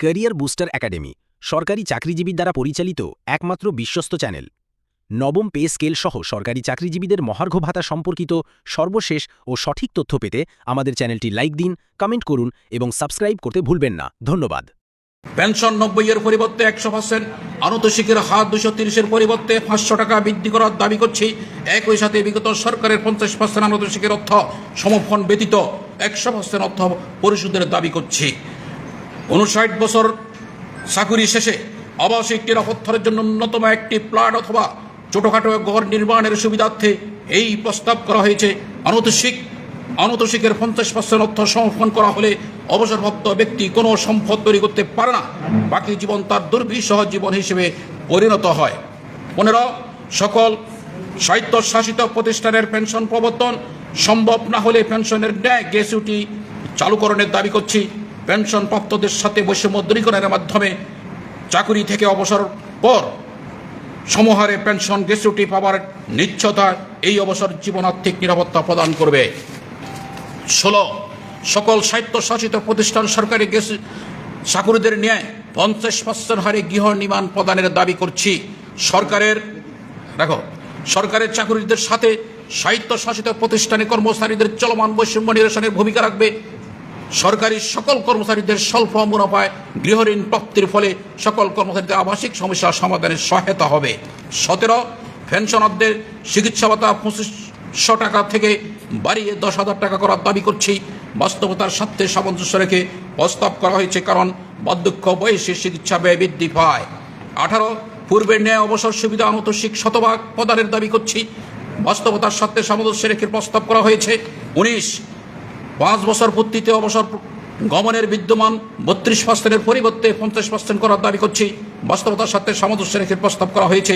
Career booster academy, সরকারি চাকরিজীবীর দ্বারা পরিচালিত একমাত্র বিশ্বস্ত চ্যানেল। নবম পে স্কেল সহ সরকারি চাকরিজীবীদের মহার্ঘ ভাতা সম্পর্কিত সর্বশেষ ও সঠিক তথ্য পেতে আমাদের চ্যানেলটি লাইক দিন, কমেন্ট করুন এবং সাবস্ক্রাইব করতে ভুলবেন না। ধন্যবাদ। পেনশন নব্বই এর পরিবর্তে একশো পার্সেন্ট আনতশিকের হার দুশো তিরিশের পরিবর্তে পাঁচশো টাকা বৃদ্ধি করার দাবি করছি। একই সাথে বিগত সরকারের পঞ্চাশ পার্সেন্ট আনতশিকের অর্থ সমফন ব্যতীত একশো পার্সেন্ট অর্থ পরিশোধের দাবি করছি। উনষাট বছর চাকুরি শেষে আবাসিক নিরাপত্তার জন্য অন্যতম একটি প্লাট অথবা ছোটখাটো ঘর নির্মাণের সুবিধার্থে এই প্রস্তাব করা হয়েছে। অনতশিক অনতশিকের পঞ্চাশ পার্সেন্ট অর্থ সমর্পণ করা হলে অবসরপ্রাপ্ত ব্যক্তি কোনো সম্পদ তৈরি করতে পারে না। বাকি জীবন তার দুর্বিষহ জীবন হিসেবে পরিণত হয়। পনেরো, সকল স্বায়ত্তশাসিত প্রতিষ্ঠানের পেনশন প্রবর্তন সম্ভব না হলে পেনশনের ন্যায় গ্যাসুটি চালুকরণের দাবি করছি। পেনশন প্রাপ্তদের সাথে বৈষম্য দূরীকরণের মাধ্যমে চাকুরি থেকে অবসর পর সমহারে পেনশন গ্যাসুটি পাওয়ার নিশ্চয়তা এই অবসর জীবন আর্থিক নিরাপত্তা প্রদান করবে। ষোলো, সকল স্বায়ত্তশাসিত প্রতিষ্ঠান সরকারি গ্যাস চাকুরিদের নিয়ে পঞ্চাশ পার্সেন্ট হারে গৃহ নির্মাণ প্রদানের দাবি করছি। সরকারের, দেখো, সরকারের চাকুরিদের সাথে স্বায়ত্তশাসিত প্রতিষ্ঠানে কর্মচারীদের চলমান বৈষম্য নিরসনের ভূমিকা রাখবে। সরকারি সকল কর্মচারীদের স্বল্প মুনাফায় গৃহঋণ প্রাপ্তির ফলে সকল কর্মচারীদের আবাসিক সমস্যা সমাধানের সহায়তা হবে। সতেরো, পেনশনারদের চিকিৎসা ভাতা পঁচিশশো টাকা থেকে বাড়িয়ে দশ হাজার টাকা করার দাবি করছি। বাস্তবতার সাথে সামঞ্জস্য রেখে প্রস্তাব করা হয়েছে কারণ বার্ধক্য বয়সে চিকিৎসা ব্যয় বৃদ্ধি পায়। আঠারো পূর্বের ন্যায় অবসর সুবিধা আনতশিক শতভাগ প্রদানের দাবি করছি। বাস্তবতার সাথে সামঞ্জস্য রেখে প্রস্তাব করা হয়েছে। উনিশ পাঁচ বছর পূর্তিতে অবসর গমনের বিদ্যমান বত্রিশ পার্সেন্টের পরিবর্তে পঞ্চাশ পার্সেন্ট করার দাবি করছি। বাস্তবতার সাথে সামঞ্জস্য রেখে প্রস্তাব করা হয়েছে।